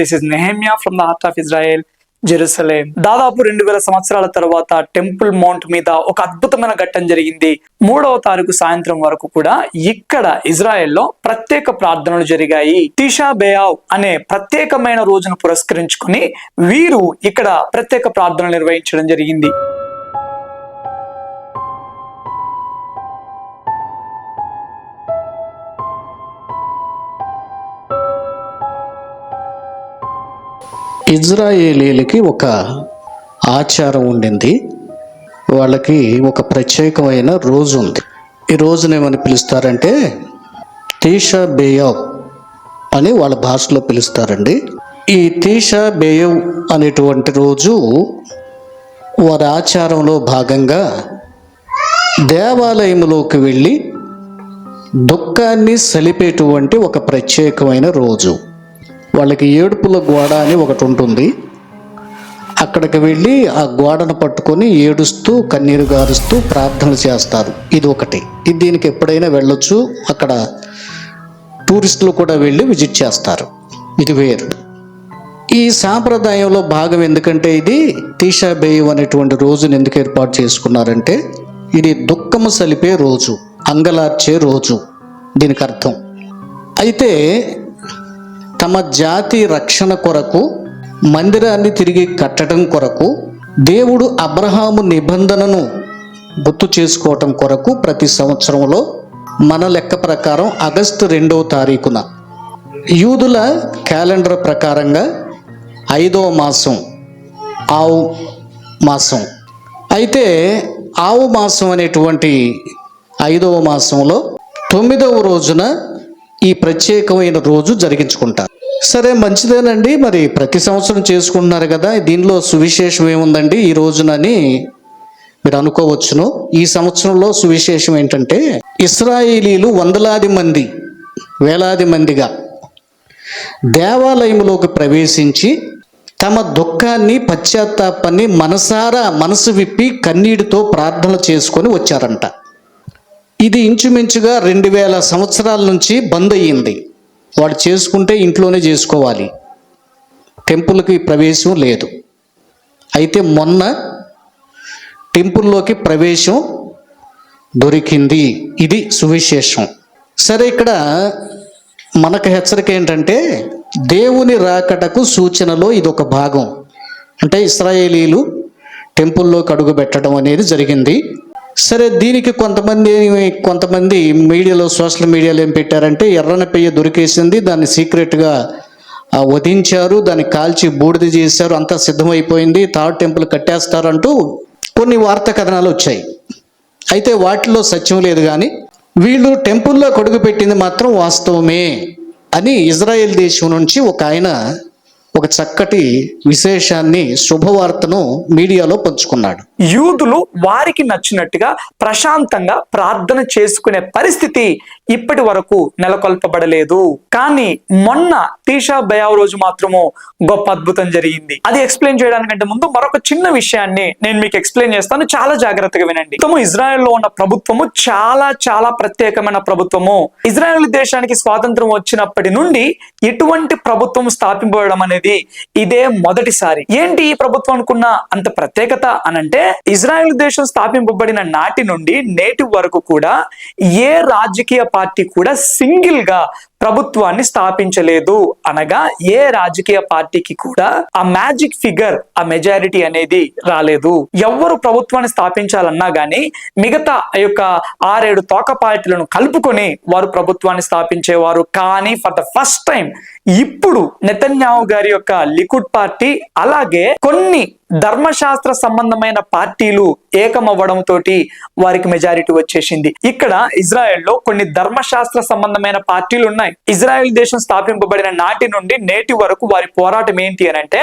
This is Nehemiah from the heart of Israel Jerusalem దాదాపు రెండు వేల సంవత్సరాల తర్వాత టెంపుల్ మౌంట్ మీద ఒక అద్భుతమైన ఘట్టం జరిగింది. మూడవ తారీఖు సాయంత్రం వరకు కూడా ఇక్కడ ఇజ్రాయెల్లో ప్రత్యేక ప్రార్థనలు జరిగాయి. టీషా బేయావ్ అనే ప్రత్యేకమైన రోజును పురస్కరించుకుని వీరు ఇక్కడ ప్రత్యేక ప్రార్థనలు నిర్వహించడం జరిగింది. ఇజ్రాయేలీలకి ఒక ఆచారం ఉండింది. వాళ్ళకి ఒక ప్రత్యేకమైన రోజు ఉంది. ఈ రోజున ఏమని పిలుస్తారంటే తీషా బేయవ్ అని వాళ్ళ భాషలో పిలుస్తారండి. ఈ తీషా బేయవ్ అనేటువంటి రోజు వారి ఆచారంలో భాగంగా దేవాలయంలోకి వెళ్ళి దుఃఖాన్ని సలిపేటువంటి ఒక ప్రత్యేకమైన రోజు. వాళ్ళకి ఏడుపుల గోడ అని ఒకటి ఉంటుంది. అక్కడికి వెళ్ళి ఆ గోడను పట్టుకొని ఏడుస్తూ కన్నీరు గారుస్తూ ప్రార్థనలు చేస్తారు. ఇది ఒకటి. ఇది దీనికి ఎప్పుడైనా వెళ్ళొచ్చు. అక్కడ టూరిస్టులు కూడా వెళ్ళి విజిట్ చేస్తారు. ఇది వేరు. ఈ సాంప్రదాయంలో భాగం ఎందుకంటే ఇది తీషా బేయం అనేటువంటి రోజును ఎందుకు ఏర్పాటు చేసుకున్నారంటే ఇది దుఃఖము సలిపే రోజు అంగలార్చే రోజు దీనికి అర్థం. అయితే తమ జాతి రక్షణ కొరకు మందిరాన్ని తిరిగి కట్టడం కొరకు దేవుడు అబ్రహాము నిబంధనను గుర్తు చేసుకోవటం కొరకు ప్రతి సంవత్సరంలో మన లెక్క ప్రకారం ఆగస్టు రెండవ తారీఖున. యూదుల క్యాలెండర్ ప్రకారంగా ఐదవ మాసం ఆవు మాసం. అయితే ఆవు మాసం అనేటువంటి ఐదవ మాసంలో తొమ్మిదవ రోజున ఈ ప్రత్యేకమైన రోజు జరిగించుకుంటారు. సరే మంచిదేనండి. మరి ప్రతి సంవత్సరం చేసుకుంటున్నారు కదా దీనిలో సువిశేషం ఏముందండి? ఈ రోజునని మీరు అనుకోవచ్చును. ఈ సంవత్సరంలో సువిశేషం ఏంటంటే ఇస్రాయేలీలు వందలాది మంది వేలాది మందిగా దేవాలయంలోకి ప్రవేశించి తమ దుఃఖాన్ని పశ్చాత్తాపాన్ని మనసారా మనసు విప్పి కన్నీటితో ప్రార్థన చేసుకొని వచ్చారంట. ఇది ఇంచుమించుగా రెండు వేల సంవత్సరాల నుంచి బంద్ అయ్యింది. వాడు చేసుకుంటే ఇంట్లోనే చేసుకోవాలి. టెంపుల్కి ప్రవేశం లేదు. అయితే మొన్న టెంపుల్లోకి ప్రవేశం దొరికింది. ఇది సువిశేషం. సరే ఇక్కడ మనకు హెచ్చరిక ఏంటంటే దేవుని రాకటకు సూచనలో ఇది ఒక భాగం. అంటే ఇస్రాయేలీలు టెంపుల్లోకి అడుగు పెట్టడం అనేది జరిగింది. సరే దీనికి కొంతమంది కొంతమంది మీడియాలో సోషల్ మీడియాలో ఏం పెట్టారంటే ఎర్రన పెయ్య దొరికేసింది దాన్ని సీక్రెట్గా వధించారు దాన్ని కాల్చి బూడిద చేశారు అంతా సిద్ధమైపోయింది థర్డ్ టెంపుల్ కట్టేస్తారంటూ కొన్ని వార్తా కథనాలు వచ్చాయి. అయితే వాటిలో సత్యం లేదు కానీ వీళ్ళు టెంపుల్లో కొడుకు పెట్టింది మాత్రం వాస్తవమే అని ఇజ్రాయెల్ దేశం నుంచి ఒక ఆయన ఒక చక్కటి విశేషాన్ని శుభవార్తను మీడియాలో పంచుకున్నాడు. యూదులు వారికి నచ్చినట్టుగా ప్రశాంతంగా ప్రార్థన చేసుకునే పరిస్థితి ఇప్పటి వరకు నెలకొల్పబడలేదు. కానీ మొన్న తీషా బయావ్ రోజు మాత్రము గొప్ప అద్భుతం జరిగింది. అది ఎక్స్ప్లెయిన్ చేయడానికంటే ముందు మరొక చిన్న విషయాన్ని నేను మీకు ఎక్స్ప్లెయిన్ చేస్తాను. చాలా జాగ్రత్తగా వినండి. ఇజ్రాయెల్ ఇజ్రాయెల్లో ఉన్న ప్రభుత్వము చాలా చాలా ప్రత్యేకమైన ప్రభుత్వము. ఇజ్రాయెల్ దేశానికి స్వాతంత్రం వచ్చినప్పటి నుండి ఎటువంటి ప్రభుత్వం స్థాపింపబడడం అనేది ఇదే మొదటిసారి. ఏంటి ఈ ప్రభుత్వం అనుకున్న అంత ప్రత్యేకత అనంటే ఇజ్రాయెల్ దేశం స్థాపింపబడిన నాటి నుండి నేటి వరకు కూడా ఏ రాజకీయ పార్టీ కూడా సింగిల్గా ప్రభుత్వాన్ని స్థాపించలేదు అనగా ఏ రాజకీయ పార్టీకి కూడా ఆ మ్యాజిక్ ఫిగర్ ఆ మెజారిటీ అనేది రాలేదు. ఎవరు ప్రభుత్వాన్ని స్థాపించాలన్నా గానీ మిగతా ఆ యొక్క ఆరేడు తోక పార్టీలను కలుపుకొని వారు ప్రభుత్వాన్ని స్థాపించేవారు. కానీ ఫర్ ద ఫస్ట్ టైం ఇప్పుడు నితన్యావు గారి యొక్క లికుడ్ పార్టీ అలాగే కొన్ని ధర్మశాస్త్ర సంబంధమైన పార్టీలు ఏకమవ్వడం తోటి వారికి మెజారిటీ వచ్చేసింది. ఇక్కడ ఇజ్రాయెల్లో కొన్ని ధర్మశాస్త్ర సంబంధమైన పార్టీలు ఉన్నాయి. ఇజ్రాయెల్ దేశం స్థాపింపబడిన నాటి నుండి నేటి వరకు వారి పోరాటం ఏంటి అని అంటే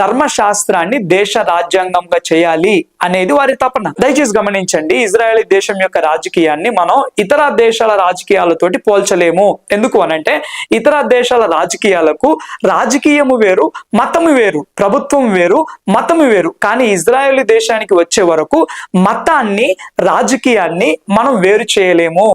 ధర్మశాస్త్రాన్ని దేశ రాజ్యాంగంగా చేయాలి అనేది వారి తపన. దయచేసి గమనించండి ఇజ్రాయెల్ దేశం యొక్క రాజకీయాన్ని మనం ఇతర దేశాల రాజకీయాలతోటి పోల్చలేము. ఎందుకు అనంటే ఇతర దేశాల రాజకీయాలకు రాజకీయము వేరు మతము వేరు ప్రభుత్వం వేరు మతము వేరు. కానీ ఇజ్రాయెల్ దేశానికి వచ్చే వరకు మతాన్ని రాజకీయాన్ని మనం వేరు చేయలేము.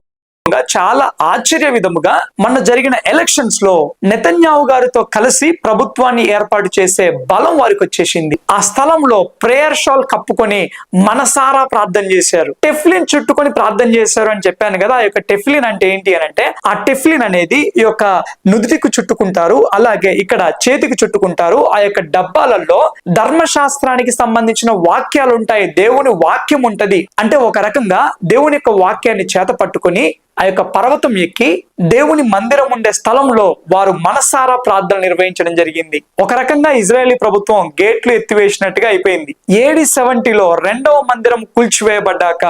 చాలా ఆశ్చర్య విధముగా మన జరిగిన ఎలక్షన్స్లో నెతన్యావు గారితో కలిసి ప్రభుత్వాన్ని ఏర్పాటు చేసే బలం వారికి వచ్చేసింది. ఆ స్థలంలో ప్రేయర్ షాల్ కప్పుకొని మనసారా ప్రార్థన చేశారు. టెఫ్లిన్ చుట్టుకొని ప్రార్థన చేశారు అని చెప్పాను కదా ఆ యొక్క టెఫ్లిన్ అంటే ఏంటి అని అంటే ఆ టెఫ్లిన్ అనేది ఈ యొక్క నుదుటికి చుట్టుకుంటారు అలాగే ఇక్కడ చేతికి చుట్టుకుంటారు. ఆ యొక్క డబ్బాలలో ధర్మశాస్త్రానికి సంబంధించిన వాక్యాలు ఉంటాయి. దేవుని వాక్యం ఉంటది. అంటే ఒక రకంగా దేవుని యొక్క వాక్యాన్ని చేత పట్టుకొని ఆ యొక్క పర్వతం ఎక్కి దేవుని మందిరం ఉండే స్థలంలో వారు మనసారా ప్రార్థన నిర్వహించడం జరిగింది. ఒక రకంగా ఇజ్రాయేలీ ప్రభుత్వం గేట్లు ఎత్తివేసినట్టుగా అయిపోయింది. ఏడి సెవెంటీలో రెండవ మందిరం కూల్చివేయబడ్డాక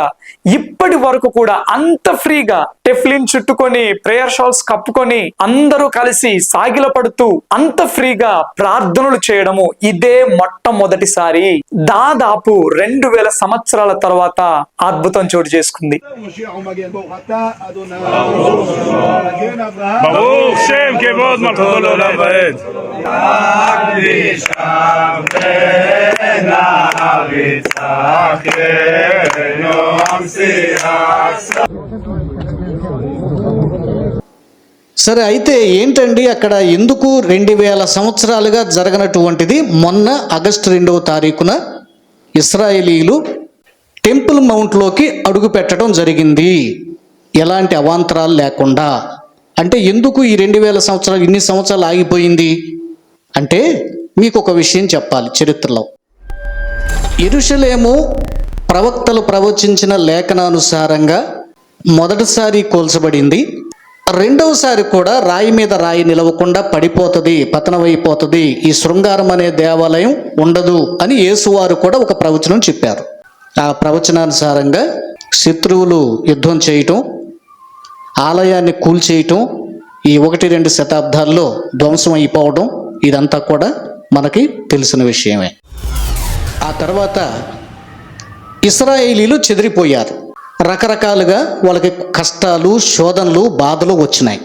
ఇప్పటి వరకు కూడా అంత ఫ్రీగా టెఫ్లిన్ చుట్టుకొని ప్రేయర్ షాల్స్ కప్పుకొని అందరూ కలిసి సాగిల పడుతూ అంత ఫ్రీగా ప్రార్థనలు చేయడము ఇదే మొట్టమొదటిసారి. దాదాపు రెండు వేల సంవత్సరాల తర్వాత అద్భుతం చోటు చేసుకుంది. ברוך אתה אדוני מגן אברהם ברוך שם כבוד מלכותו לעולם ועד. సరే అయితే ఏంటండి అక్కడ ఎందుకు రెండు వేల సంవత్సరాలుగా జరగనటువంటిది మొన్న ఆగస్టు రెండవ తారీఖున ఇస్రాయేలీలు టెంపుల్ మౌంట్లోకి అడుగు పెట్టడం జరిగింది ఎలాంటి అవాంతరాలు లేకుండా అంటే ఎందుకు ఈ రెండు వేల సంవత్సరాలు ఇన్ని సంవత్సరాలు ఆగిపోయింది? అంటే మీకు ఒక విషయం చెప్పాలి చరిత్రలో. ఎరుషలేము ప్రవక్తలు ప్రవచించిన లేఖనానుసారంగా మొదటిసారి కోల్చబడింది. రెండవసారి కూడా రాయి మీద రాయి నిలవకుండా పడిపోతుంది పతనమైపోతుంది. ఈ శృంగారం అనే దేవాలయం ఉండదు అని యేసువారు కూడా ఒక ప్రవచనం చెప్పారు. ఆ ప్రవచనానుసారంగా శత్రువులు యుద్ధం చేయటం ఆలయాన్ని కూల్చేయటం ఈ ఒకటి రెండు శతాబ్దాల్లో ధ్వంసం అయిపోవడం ఇదంతా కూడా మనకి తెలిసిన విషయమే. ఆ తర్వాత ఇస్రాయేలీలు చెదిరిపోయారు. రకరకాలుగా వాళ్ళకి కష్టాలు శోధనలు బాధలు వచ్చినాయి.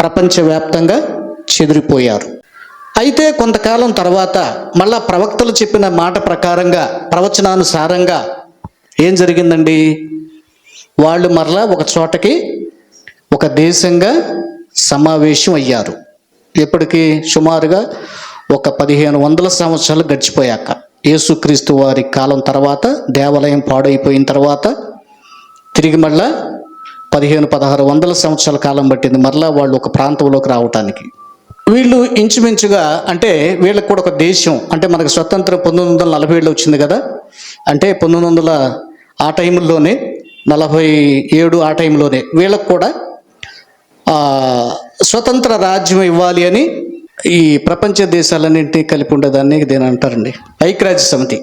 ప్రపంచవ్యాప్తంగా చెదిరిపోయారు. అయితే కొంతకాలం తర్వాత మళ్ళా ప్రవక్తలు చెప్పిన మాట ప్రకారంగా ప్రవచనానుసారంగా ఏం జరిగిందండి? వాళ్ళు మరలా ఒక చోటకి ఒక దేశంగా సమావేశం అయ్యారు. ఇప్పటికి సుమారుగా ఒక పదిహేను వందల సంవత్సరాలు గడిచిపోయాక యేసుక్రీస్తు వారి కాలం తర్వాత దేవాలయం పాడైపోయిన తర్వాత తిరిగి మళ్ళా పదిహేను పదహారు వందల సంవత్సరాల కాలం పట్టింది. మరలా వాళ్ళు ఒక ప్రాంతంలోకి రావటానికి. వీళ్ళు ఇంచుమించుగా అంటే వీళ్ళకి కూడా ఒక దేశం అంటే మనకు స్వతంత్రం పంతొమ్మిది వందల నలభై ఏడులో వచ్చింది కదా. అంటే పంతొమ్మిది వందల ఆ టైంలోనే నలభై ఏడు ఆ టైంలోనే వీళ్ళకు కూడా స్వతంత్ర రాజ్యం ఇవ్వాలి అని ఈ ప్రపంచ దేశాలన్నింటినీ కలిపి ఉండేదాన్ని దీని అంటారండి. ఐక్యరాజ్య సమితి.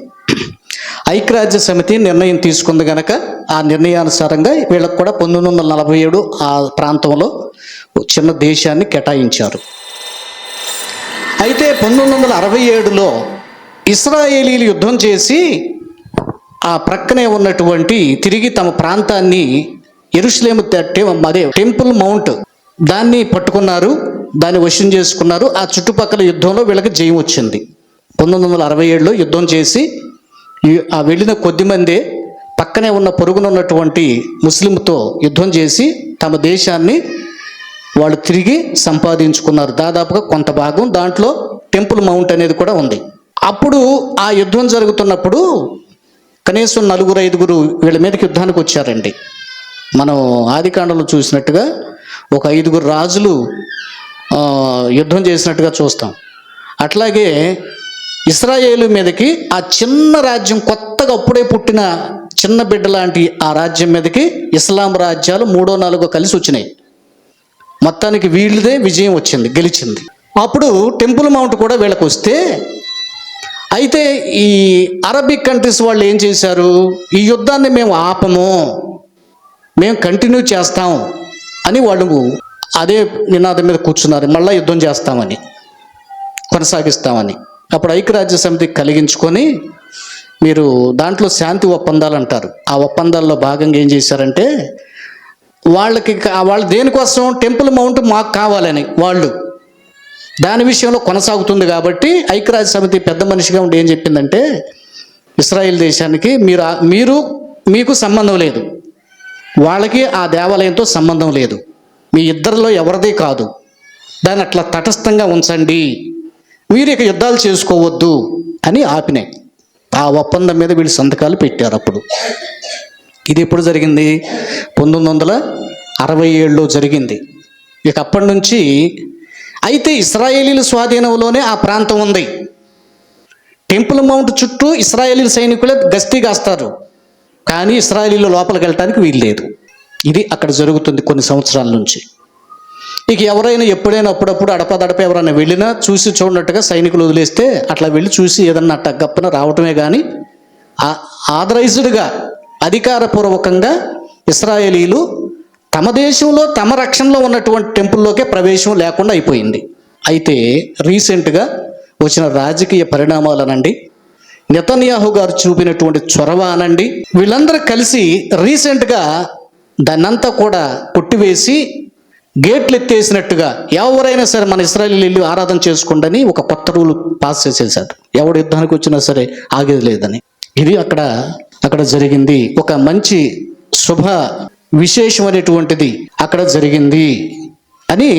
ఐక్యరాజ్య సమితి నిర్ణయం తీసుకుంది గనక ఆ నిర్ణయానుసారంగా వీళ్ళకు కూడా పంతొమ్మిది వందల నలభై ఏడు ఆ ప్రాంతంలో చిన్న దేశాన్ని కేటాయించారు. అయితే పంతొమ్మిది వందల అరవై ఏడులో ఇస్రాయేలీలు యుద్ధం చేసి ఆ ప్రక్కనే ఉన్నటువంటి తిరిగి తమ ప్రాంతాన్ని ఎరుషలేము అదే టెంపుల్ మౌంట్ దాన్ని పట్టుకున్నారు దాన్ని వశం చేసుకున్నారు. ఆ చుట్టుపక్కల యుద్ధంలో వీళ్ళకి జయం వచ్చింది. పంతొమ్మిది వందల అరవై ఏడులో యుద్ధం చేసి ఆ వెళ్ళిన కొద్దిమందే పక్కనే ఉన్న పొరుగున ఉన్నటువంటి ముస్లింతో యుద్ధం చేసి తమ దేశాన్ని వాళ్ళు తిరిగి సంపాదించుకున్నారు. దాదాపుగా కొంత భాగం దాంట్లో టెంపుల్ మౌంట్ అనేది కూడా ఉంది. అప్పుడు ఆ యుద్ధం జరుగుతున్నప్పుడు కనీసం నలుగురు ఐదుగురు వీళ్ళ మీదకి యుద్ధానికి వచ్చారండి. మనం ఆదికాండంలో చూసినట్టుగా ఒక ఐదుగురు రాజులు యుద్ధం చేసినట్టుగా చూస్తాం. అట్లాగే ఇస్రాయేలు మీదకి ఆ చిన్న రాజ్యం కొత్తగా అప్పుడే పుట్టిన చిన్న బిడ్డ లాంటి ఆ రాజ్యం మీదకి ఇస్లాం రాజ్యాలు మూడో నాలుగో కలిసి వచ్చినాయి. మొత్తానికి వీళ్ళదే విజయం వచ్చింది గెలిచింది. అప్పుడు టెంపుల్ మౌంట్ కూడా వీళ్ళకి వస్తే అయితే ఈ అరబిక్ కంట్రీస్ వాళ్ళు ఏం చేశారు? ఈ యుద్ధాన్ని మేము ఆపము మేము కంటిన్యూ చేస్తాం అని వాళ్ళు అదే నినాదం మీద కూర్చున్నారు. మళ్ళీ యుద్ధం చేస్తామని కొనసాగిస్తామని. అప్పుడు ఐక్యరాజ్య సమితి కలిగించుకొని మీరు దాంట్లో శాంతి ఒప్పందాలు అంటారు. ఆ ఒప్పందాల్లో భాగంగా ఏం చేశారంటే వాళ్ళకి వాళ్ళు దేనికోసం? టెంపుల్ మౌంట్ మాకు కావాలని వాళ్ళు. దాని విషయంలో కొనసాగుతుంది కాబట్టి ఐక్యరాజ్య సమితి పెద్ద మనిషిగా ఉండి ఏం చెప్పిందంటే ఇస్రాయిల్ దేశానికి మీరు మీరు మీకు సంబంధం లేదు. వాళ్ళకి ఆ దేవాలయంతో సంబంధం లేదు. మీ ఇద్దరిలో ఎవరిది కాదు. దాన్ని అట్లా తటస్థంగా ఉంచండి. మీరు ఇక యుద్ధాలు చేసుకోవద్దు అని ఆపినాయి ఆ ఒప్పందం మీద వీళ్ళు సంతకాలు పెట్టారు అప్పుడు. ఇది ఎప్పుడు జరిగింది? పంతొమ్మిది వందల అరవై ఏడులో జరిగింది. ఇక అప్పటి నుంచి అయితే ఇస్రాయేలీల స్వాధీనంలోనే ఆ ప్రాంతం ఉంది. టెంపుల్ మౌంట్ చుట్టూ ఇస్రాయేలీ సైనికులే గస్తీ కాస్తారు కానీ ఇస్రాయలీలో లోపలికి వెళ్ళటానికి వీల్లేదు ఇది అక్కడ జరుగుతుంది కొన్ని సంవత్సరాల నుంచి. ఇక ఎవరైనా ఎప్పుడైనా అప్పుడప్పుడు అడపదడప ఎవరైనా వెళ్ళినా చూసి చూడనట్టుగా సైనికులు వదిలేస్తే అట్లా వెళ్ళి చూసి ఏదన్నా అట్ట గప్పన రావటమే కానీ ఆథరైజ్డ్గా అధికారపూర్వకంగా ఇస్రాయేలీలు తమ దేశంలో తమ రక్షణలో ఉన్నటువంటి టెంపుల్లోకే ప్రవేశం లేకుండా అయిపోయింది. అయితే రీసెంట్గా వచ్చిన రాజకీయ పరిణామాలనండి నెతన్యాహు గారు చూపినటువంటి చొరవ అనండి. వీళ్ళందరూ కలిసి రీసెంట్గా దాన్నంతా కూడా కొట్టివేసి గేట్లు ఎత్తేసినట్టుగా ఎవరైనా సరే మన ఇస్రాయల్ వెళ్ళి ఆరాధన చేసుకోండి ఒక కొత్త రూల్ పాస్ చేసేసాడు ఎవడు యుద్ధానికి వచ్చినా సరే ఆగేది లేదని. ఇది అక్కడ అక్కడ జరిగింది. ఒక మంచి శుభ విశేషమైనటువంటిది అక్కడ జరిగింది అని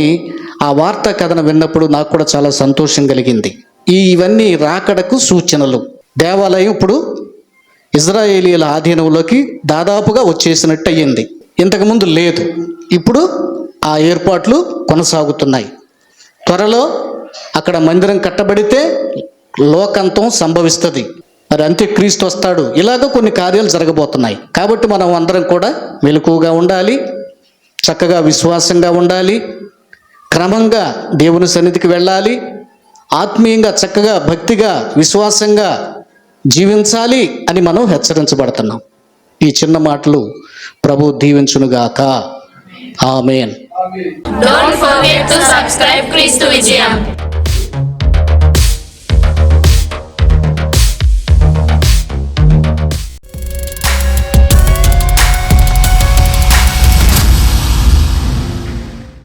ఆ వార్తా కథను విన్నప్పుడు నాకు కూడా చాలా సంతోషం కలిగింది. ఈ ఇవన్నీ రాకడకు సూచనలు. దేవాలయం ఇప్పుడు ఇజ్రాయేలీల ఆధీనంలోకి దాదాపుగా వచ్చేసినట్టు అయ్యింది ఇంతకుముందు లేదు. ఇప్పుడు ఆ ఏర్పాట్లు కొనసాగుతున్నాయి. త్వరలో అక్కడ మందిరం కట్టబడితే లోకంతం సంభవిస్తుంది. మరి అంత్యక్రీస్తు వస్తాడు. ఇలాగ కొన్ని కార్యాలు జరగబోతున్నాయి. కాబట్టి మనం అందరం కూడా మెలకువగా ఉండాలి. చక్కగా విశ్వాసంగా ఉండాలి. క్రమంగా దేవుని సన్నిధికి వెళ్ళాలి. ఆత్మీయంగా చక్కగా భక్తిగా విశ్వాసంగా జీవించాలి అని మనం హెచ్చరించబడుతున్నాం. ఈ చిన్న మాటలు ప్రభు దీవించునుగాక. Amen. Don't forget to subscribe Christ to Vijayam.